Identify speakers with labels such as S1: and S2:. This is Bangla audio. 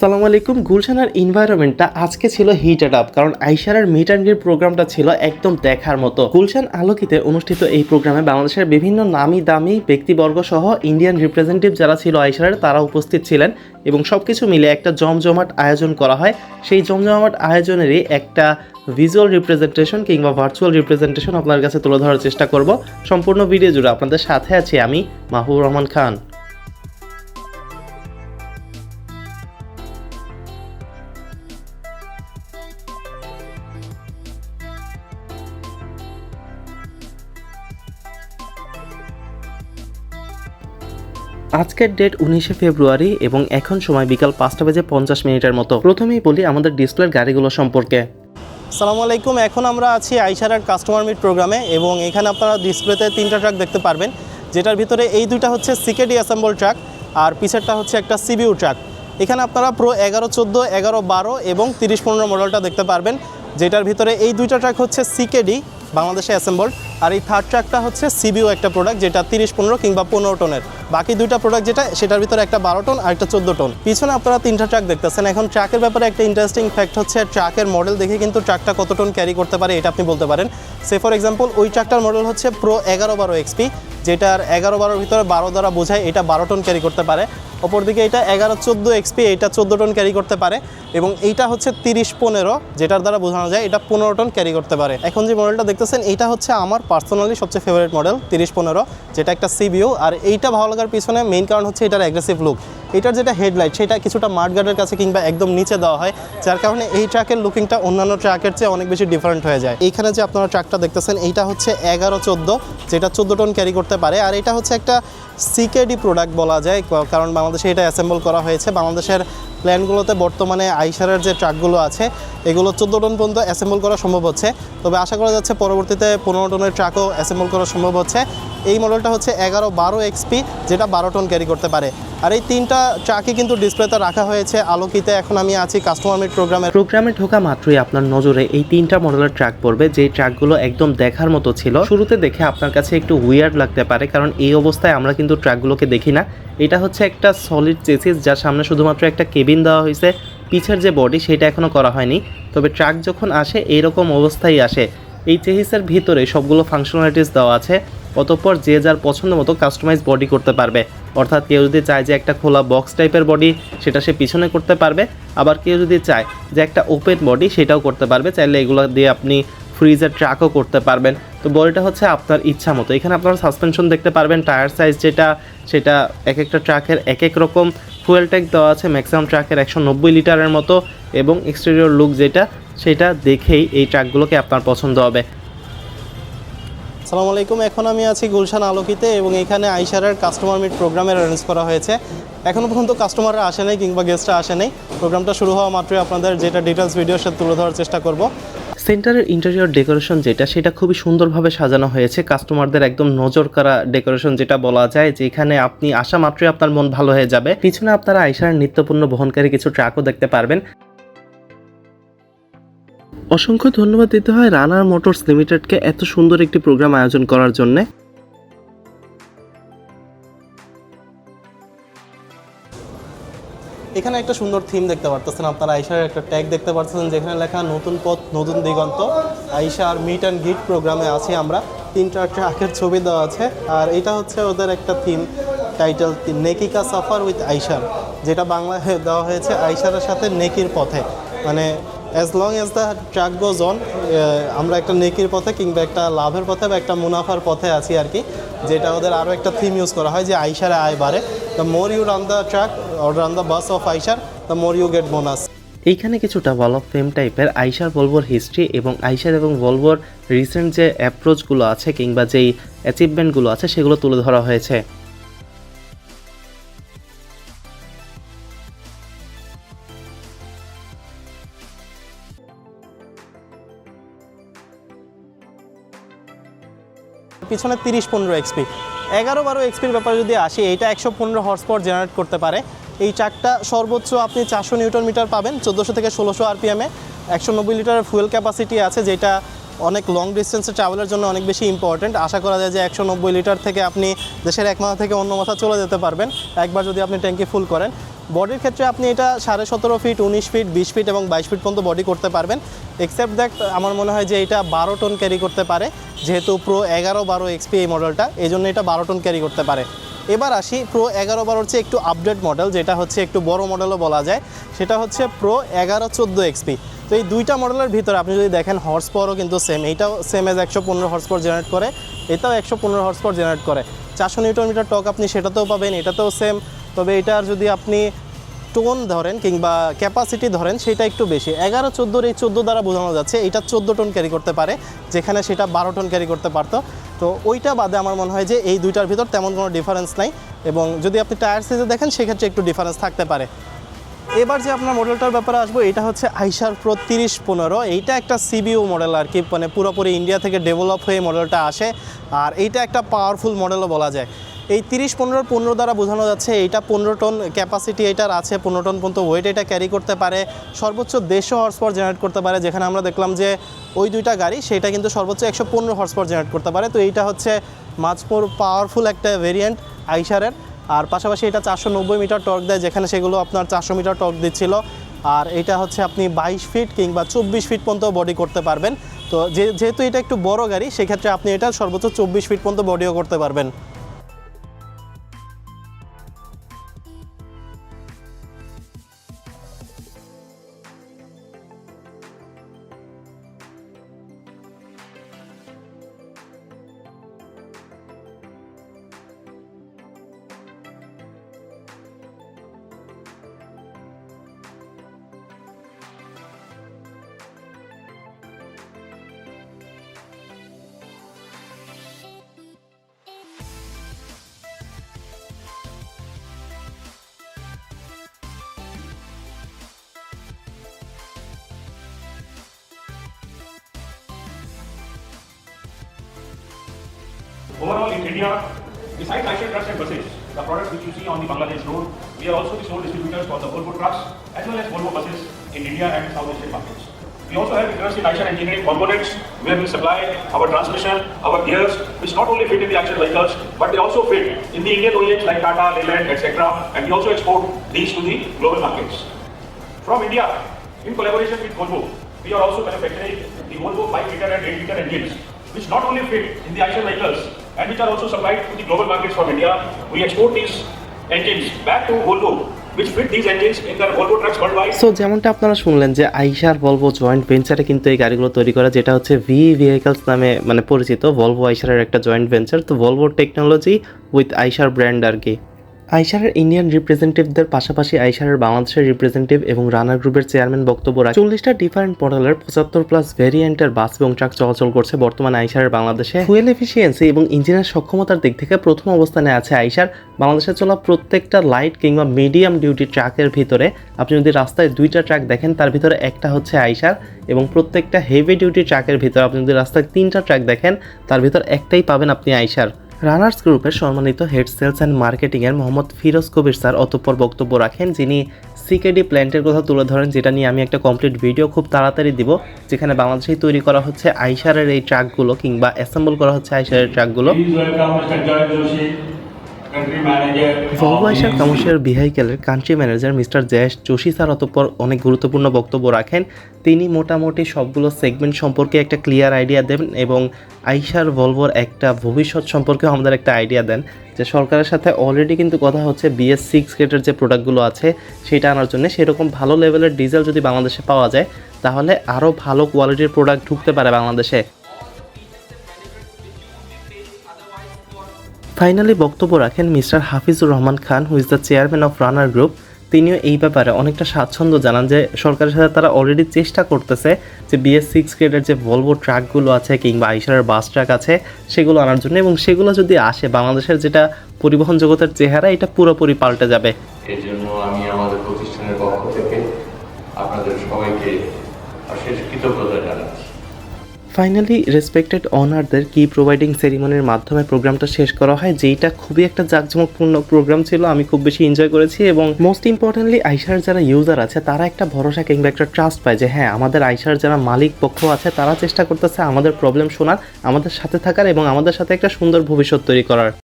S1: সালাম আলাইকুম। গুলশানের এনভায়রনমেন্টটা আজকে ছিল হিটেড আপ কারণ আইসারের মিট অ্যান্ড গ্রিট প্রোগ্রামটা ছিল একদম দেখার মতো। গুলশান আলোকিতে অনুষ্ঠিত এই প্রোগ্রামে বাংলাদেশের বিভিন্ন নামি দামি ব্যক্তিবর্গ সহ ইন্ডিয়ান রিপ্রেজেন্টেটিভ যারা ছিল আইসারের তারা উপস্থিত ছিলেন এবং সব কিছু মিলে একটা জমজমাট আয়োজন করা হয়। সেই জমজমাট আয়োজনেরই একটা ভিজুয়াল রিপ্রেজেন্টেশন কিংবা ভার্চুয়াল রিপ্রেজেন্টেশন আপনার কাছে তুলে ধরার চেষ্টা করব। সম্পূর্ণ ভিডিও জুড়ে আপনাদের সাথে আছি আমি মাহবুব রহমান খান। আজকের ডেট উনিশে ফেব্রুয়ারি এবং এখন সময় বিকাল পাঁচটা বেজে পঞ্চাশ মিনিটের মতো। প্রথমেই বলি আমাদের ডিসপ্লের গাড়িগুলো সম্পর্কে। সালামু আলাইকুম, এখন আমরা আছি আইসারার কাস্টমার মিট প্রোগ্রামে এবং এখানে আপনারা ডিসপ্লেতে তিনটা ট্রাক দেখতে পারবেন, যেটার ভিতরে এই দুইটা হচ্ছে সিকেডি অ্যাসেম্বল ট্রাক আর পিছেরটা হচ্ছে একটা সিবিউ ট্রাক এখানে আপনারা প্রো এগারো, চোদ্দ, এগারো, বারো এবং তিরিশ, পনেরো মডেলটা দেখতে পারবেন, যেটার ভিতরে এই দুইটা ট্রাক হচ্ছে সিকেডি বাংলাদেশে অ্যাসেম্বল আর এই থার্ড ট্রাকটা হচ্ছে সিবিও একটা প্রোডাক্ট যেটা তিরিশ পনেরো কিংবা পনেরো টনের বাকি দুইটা প্রোডাক্ট যেটা, সেটার ভিতরে একটা বারো টন আর একটা চোদ্দ টন পিছনে আপনারা তিনটা ট্রাক দেখতেছেন। এখন ট্রাকের ব্যাপারে একটা ইন্টারেস্টিং ফ্যাক্ট হচ্ছে ট্রাকের মডেল দেখে কিন্তু ট্রাকটা কত টন ক্যারি করতে পারে, এটা আপনি বলতে পারেন। সে ফর এক্সাম্পল ওই ট্রাকটার মডেল হচ্ছে প্রো এগারো বারো এক্সপি যেটার এগারো বারোর ভিতরে বারো দ্বারা বোঝায়, এটা বারো টন ক্যারি করতে পারে। অপরদিকে এটা এগারো চোদ্দ এক্সপি এটা চোদ্দ টন ক্যারি করতে পারে এবং এইটা হচ্ছে তিরিশ পনেরো, যেটার দ্বারা বোঝানো যায় এটা পনেরো টন ক্যারি করতে পারে। এখন যে মডেলটা দেখতেছেন এটা হচ্ছে আমার পার্সোনালি সবচেয়ে ফেভারিট মডেল তিরিশ পনেরো, যেটা একটা সিবিউ আর এইটা ভালো লাগার পিছনে মেইন কারণ হচ্ছে এটার অ্যাগ্রেসিভ লুক এটার যেটা হেডলাইট সেটা কিছুটা মাঠগার্ডের কাছে কিংবা একদম নিচে দেওয়া হয়, যার কারণে এই ট্রাকের লুকিংটা অন্যান্য ট্রাকের চেয়ে অনেক বেশি ডিফারেন্ট হয়ে যায়। এখানে যে আপনারা ট্রাকটা দেখতেছেন, এইটা হচ্ছে এগারো চোদ্দ যেটা চোদ্দ টন ক্যারি করতে পারে। আর এটা হচ্ছে একটা সিকেডি প্রোডাক্ট বলা যায় কারণ বাংলাদেশে এটা অ্যাসেম্বল করা হয়েছে। বাংলাদেশের প্ল্যানগুলোতে বর্তমানে আইসারের যে ট্রাকগুলো আছে, এগুলো চোদ্দ টন পর্যন্ত অ্যাসেম্বল করা সম্ভব হচ্ছে। তবে আশা করা যাচ্ছে পরবর্তীতে পনেরো টনের ট্রাকও অ্যাসেম্বল করা সম্ভব হচ্ছে। এই মডেলটা হচ্ছে এগারো বারো এক্সপি যেটা বারো টন ক্যারি করতে পারে। আর এই তিনটা ট্রাকই কিন্তু ডিসপ্লেতে রাখা হয়েছে। আলোকিতে এখন আমি আছি কাস্টমার মিট প্রোগ্রামে প্রোগ্রামে ঢোকা মাত্রই আপনার নজরে এই তিনটা মডেলের ট্রাক পড়বে, যে ট্রাকগুলো একদম দেখার মতো ছিল। শুরুতে দেখে আপনার কাছে একটু উইয়ার্ড লাগতে পারে, কারণ এই অবস্থায় আমরা কিন্তু ট্রাকগুলোকে দেখি না। এটা হচ্ছে একটা সলিড চেসিস যার সামনে শুধুমাত্র একটা কেবিন দেওয়া হয়েছে। পিছের যে বডি সেটা এখনও করা হয়নি। তবে ট্রাক যখন আসে এইরকম অবস্থায় আসে। এই চেহিসের ভিতরে সবগুলো ফাংশনালিটিস দেওয়া আছে। অতঃপর যে যার পছন্দ মতো কাস্টমাইজ বডি করতে পারবে। অর্থাৎ কেউ যদি চায় যে একটা খোলা বক্স টাইপের বডি সেটা সে পিছনে করতে পারবে। আবার কেউ যদি চায় যে একটা ওপেন বডি সেটাও করতে পারবে। চাইলে এগুলো দিয়ে আপনি ফ্রিজের ট্রাকও করতে পারবেন। তো বডিটা হচ্ছে আপনার ইচ্ছা মতো। এখানে আপনারা সাসপেনশন দেখতে পারবেন টায়ার সাইজ যেটা, সেটা এক একটা ট্রাকের এক এক রকম ফুয়েল ট্যাঙ্ক দেওয়া আছে ম্যাক্সিমাম ট্রাকের একশো নব্বই লিটারের মতো এবং এক্সটেরিয়র লুক যেটা, সেটা দেখেই এই ট্রাকগুলোকে আপনার পছন্দ হবে। সালামু আলাইকুম, এখন আমি আছি গুলশান আলোকিতে এবং এখানে আইসারের কাস্টমার মিট প্রোগ্রামের অ্যারেঞ্জ করা হয়েছে। এখনও পর্যন্ত কাস্টমাররা আসে নাই কিংবা গেস্টরা আসে নাই। প্রোগ্রামটা শুরু হওয়া মাত্রই আপনাদের যেটা ডিটেলস ভিডিওর সাথে তুলে ধরার চেষ্টা করব। সেন্টারের ইন্টেরিয়র ডেকোরেশন যেটা, সেটা খুবই সুন্দরভাবে সাজানো হয়েছে। কাস্টমারদের একদম নজর করা ডেকোরেশন যেটা বলা যায় যে এখানে আপনি আসা মাত্রই আপনার মন ভালো হয়ে যাবে। পিছনে আপনারা আইসার নিত্যপূর্ণ বহনকারী কিছু ট্রাকও দেখতে পারবেন। অসংখ্য ধন্যবাদ দিতে হয় রানার মোটরস লিমিটেডকে এত সুন্দর একটি প্রোগ্রাম আয়োজন করার জন্য। এখানে একটা সুন্দর থিম দেখতে পারতেছেন। আপনারা আইসার একটা ট্যাগ দেখতে পারতেছেন, যেখানে লেখা, নতুন পথ, নতুন দিগন্ত। আইসার মিট অ্যান্ড গিট প্রোগ্রামে আছি আমরা। তিনটা ট্রাকের ছবি দেওয়া আছে। আর এটা হচ্ছে ওদের একটা থিম টাইটেল নেকিকা সাফার উইথ আইসার যেটা বাংলায় দেওয়া হয়েছে আইসারের সাথে নেকির পথে। মানে as long as the truck goes on আমরা একটা নেকির পথে কিংবা একটা লাভের পথে বা একটা মুনাফার পথে আছি আর কি, যেটা ওদের আরও একটা থিম ইউজ করা হয় যে আইসারে আয় বাড়ে। The more you run the truck or run the bus of Eicher the more you get bonus এইখানে কিছুটা ওয়াল অফ ফেম টাইপের আইসার ভলভোর হিস্ট্রি এবং আইসার এবং ভলভোর রিসেন্ট যে অ্যাপ্রোচগুলো আছে কিংবা যেই অ্যাচিভমেন্টগুলো আছে সেগুলো তুলে ধরা হয়েছে। পিছনে তিরিশ পনেরো এক্সপি এগারো বারো এক্সপির ব্যাপারে যদি আসি এটা একশো পনেরো হর্স পাওয়ার জেনারেট করতে পারে। এই ট্রাকটা সর্বোচ্চ আপনি চারশো নিউটন মিটার পাবেন, চোদ্দোশো থেকে ষোলোশো আরপিএমে। একশো নব্বই লিটারের ফুয়েল ক্যাপাসিটি আছে, যেটা অনেক লং ডিস্টেন্সে ট্রাভেলের জন্য অনেক বেশি ইম্পর্ট্যান্ট আশা করা যায় যে একশো নব্বই লিটার থেকে আপনি দেশের এক মাথা থেকে অন্য মাথা চলে যেতে পারবেন। একবার যদি আপনি ট্যাঙ্কি ফুল করেন
S2: বডির ক্ষেত্রে আপনি এটা সাড়ে সতেরো ফিট উনিশ ফিট বিশ ফিট এবং বাইশ ফিট পর্যন্ত বডি করতে পারবেন। এক্সেপ্ট দ্যাট আমার মনে হয় যে এটা বারো টন ক্যারি করতে পারে, যেহেতু প্রো এগারো বারো এক্সপি এই মডেলটা এই জন্য এটা বারো টন ক্যারি করতে পারে। এবার আসি প্রো এগারো বারোর চেয়ে একটু আপডেট মডেল যেটা হচ্ছে একটু বড় মডেলও বলা যায়। সেটা হচ্ছে প্রো এগারো চোদ্দ এক্সপি তো এই দুইটা মডেলের ভিতরে আপনি যদি দেখেন হর্স পাওয়ারও কিন্তু সেম এইটাও সেম এজ একশো পনেরো হর্স পাওয়ার জেনারেট করে, এটাও একশো পনেরো হর্স পাওয়ার জেনারেট করে। চারশো নিউটন মিটার টক আপনি সেটাতেও পাবেন, এটাতেও সেম তবে এটার যদি আপনি টোন ধরেন কিংবা ক্যাপাসিটি ধরেন সেটা একটু বেশি। এগারো, চোদ্দোর এই চোদ্দ দ্বারা বোঝানো যাচ্ছে, এটা চোদ্দ টন ক্যারি করতে পারে, যেখানে সেটা বারো টন ক্যারি করতে পারতো। তো ওইটা বাদে আমার মনে হয় যে এই দুইটার ভিতর তেমন কোনো ডিফারেন্স নাই, এবং যদি আপনি টায়ার সাইজে দেখেন, সেক্ষেত্রে একটু ডিফারেন্স থাকতে পারে। এবার যে আপনার মডেলটার ব্যাপারে আসব, এটা হচ্ছে আইসার প্রো তিরিশ পনেরো। এইটা একটা সিবিও মডেল আর কি মানে পুরোপুরি ইন্ডিয়া থেকে ডেভেলপ হয়ে মডেলটা আসে, আর এইটা একটা পাওয়ারফুল মডেলও বলা যায়। এই তিরিশ পনেরো পনেরো দ্বারা বোঝানো যাচ্ছে এইটা পনেরো টন ক্যাপাসিটি এটার আছে, পনেরো টন পর্যন্ত ওয়েট এটা ক্যারি করতে পারে, সর্বোচ্চ দেড়শো হর্স পাওয়ার জেনারেট করতে পারে, যেখানে আমরা দেখলাম যে ওই দুইটা গাড়ি, সেটা কিন্তু সর্বোচ্চ একশো পনেরো হর্স পাওয়ার জেনারেট করতে পারে। তো এইটা হচ্ছে মাছ মোর পাওয়ারফুল একটা ভেরিয়েন্ট আইসারের আর পাশাপাশি এটা চারশো নব্বই মিটার টর্ক দেয়, যেখানে সেগুলো আপনার চারশো মিটার টর্ক দিচ্ছিল। আর এটা হচ্ছে আপনি বাইশ ফিট কিংবা চব্বিশ ফিট পর্যন্ত বডি করতে পারবেন। তো যেহেতু এটা একটু বড় গাড়ি, সেক্ষেত্রে আপনি এটা সর্বোচ্চ চব্বিশ ফিট পর্যন্ত বডিও করতে পারবেন।
S3: Overall, in India, besides Eicher trucks and buses, the products which you see on the Bangladesh road, we are also the sole distributors for the Volvo trucks as well as Volvo buses in India and South Asian markets. We also have interest in Eicher engineering components where we supply our transmission, our gears, which not only fit in the Eicher vehicles, but they also fit in the Indian OEMs like Tata, Leyland, etc. And we also export these to the global markets. From India, in collaboration with Volvo, we are also manufacturing the Volvo 5 liter and 8 liter engines, which not only fit in the Eicher vehicles and which are also supplied to the global markets from India. We export these engines back to Volvo.
S2: So যেমনটা আপনারা শুনলেন যে আইসার ভলভো জয়েন্ট ভেঞ্চারে কিন্তু এই গাড়িগুলো তৈরি করা, যেটা হচ্ছে ভি ভেহিকলস নামে মানে পরিচিত ভলভো আইসারের একটা জয়েন্ট ভেঞ্চার তো Volvo technology with Eicher brand আর কি আইসারের ইন্ডিয়ান রিপ্রেজেন্টেটিভদের পাশাপাশি আইসারের বাংলাদেশের রিপ্রেজেন্টেটিভ এবং রানার গ্রুপের চেয়ারম্যান বক্তব্য রাখেন চল্লিশটা ডিফারেন্ট মডেলের পঁচাত্তর প্লাস ভেরিয়েন্টের বাস এবং ট্রাক চলাচল করছে বর্তমানে আইসারের বাংলাদেশে। ফুয়েল এফিসিয়েন্সি এবং ইঞ্জিনের সক্ষমতার দিক থেকে প্রথম অবস্থানে আছে আইসার বাংলাদেশে চলা প্রত্যেকটা লাইট কিংবা মিডিয়াম ডিউটি ট্রাকের ভিতরে। আপনি যদি রাস্তায় দুইটা ট্রাক দেখেন, তার ভিতরে একটা হচ্ছে আইসার এবং প্রত্যেকটা হেভি ডিউটি ট্রাকের ভিতরে আপনি যদি রাস্তায় তিনটা ট্রাক দেখেন, তার ভিতর একটাই পাবেন আপনি আইসার রানার্স গ্রুপের সম্মানিত হেড সেলস অ্যান্ড মার্কেটিংয়ের মোহাম্মদ ফিরোজ কবির স্যার অতঃপর বক্তব্য রাখেন, যিনি সিকেডি প্ল্যান্টের কথা তুলে ধরেন, যেটা নিয়ে আমি একটা কমপ্লিট ভিডিও খুব তাড়াতাড়ি দিব, যেখানে বাংলাদেশে তৈরি করা হচ্ছে আইসারের এই ট্রাকগুলো কিংবা অ্যাসেম্বল করা হচ্ছে আইসারের ট্রাকগুলো
S4: VEC.
S2: Commercial ভেহিকেলের country manager mister Jayesh Joshi sir অতঃপর অনেক গুরুত্বপূর্ণ বক্তব্য রাখেন তিনি মোটামুটি সবগুলো সেগমেন্ট সম্পর্কে একটা ক্লিয়ার আইডিয়া দেন এবং আইসার ভলভোর একটা ভবিষ্যৎ সম্পর্কেও আমাদের একটা আইডিয়া দেন যে সরকারের সাথে অলরেডি কিন্তু কথা হচ্ছে বিএস সিক্স গ্রেডের যে প্রোডাক্টগুলো আছে সেটা আনার জন্য সেরকম ভালো লেভেলের ডিজেল যদি বাংলাদেশে পাওয়া যায় তাহলে আরও ভালো কোয়ালিটির প্রোডাক্ট ঢুকতে পারে বাংলাদেশে ফাইনালি বক্তব্য রাখেন mister Hafizur Rahman Khan who is the chairman of Runner group তিনিও এই ব্যাপারে অনেকটা স্বাচ্ছন্দ্য জানান যে, সরকারের সাথে তারা অলরেডি চেষ্টা করতেছে যে বিএস সিক্স গ্রেডের যে ভলভো ট্রাকগুলো আছে কিংবা আইসারের বাস ট্রাক আছে, সেগুলো আনার জন্য এবং সেগুলো যদি আসে, বাংলাদেশের যেটা পরিবহন জগতের চেহারা, এটা পুরোপুরি পাল্টে যাবে।
S5: এর জন্য আমি আমাদের প্রতিষ্ঠানের পক্ষ থেকে আপনাদের সবাইকে অশেষ কৃতজ্ঞতা
S2: ফাইনালি রেসপেক্টেড অনারদের কি প্রোভাইডিং সেরিমনির মাধ্যমে প্রোগ্রামটা শেষ করা হয়, যেইটা খুবই একটা জাঁকজমকপূর্ণ প্রোগ্রাম ছিল, আমি খুব বেশি এনজয় করেছি এবং মোস্ট ইম্পর্টেন্টলি আইসার যারা ইউজার আছে, তারা একটা ভরসা কিংবা একটা ট্রাস্ট পায় যে হ্যাঁ আমাদের আইসার যারা মালিক পক্ষ আছে, তারা চেষ্টা করতেছে আমাদের প্রবলেম শোনার, আমাদের সাথে থাকার এবং আমাদের সাথে একটা সুন্দর ভবিষ্যৎ তৈরি করার।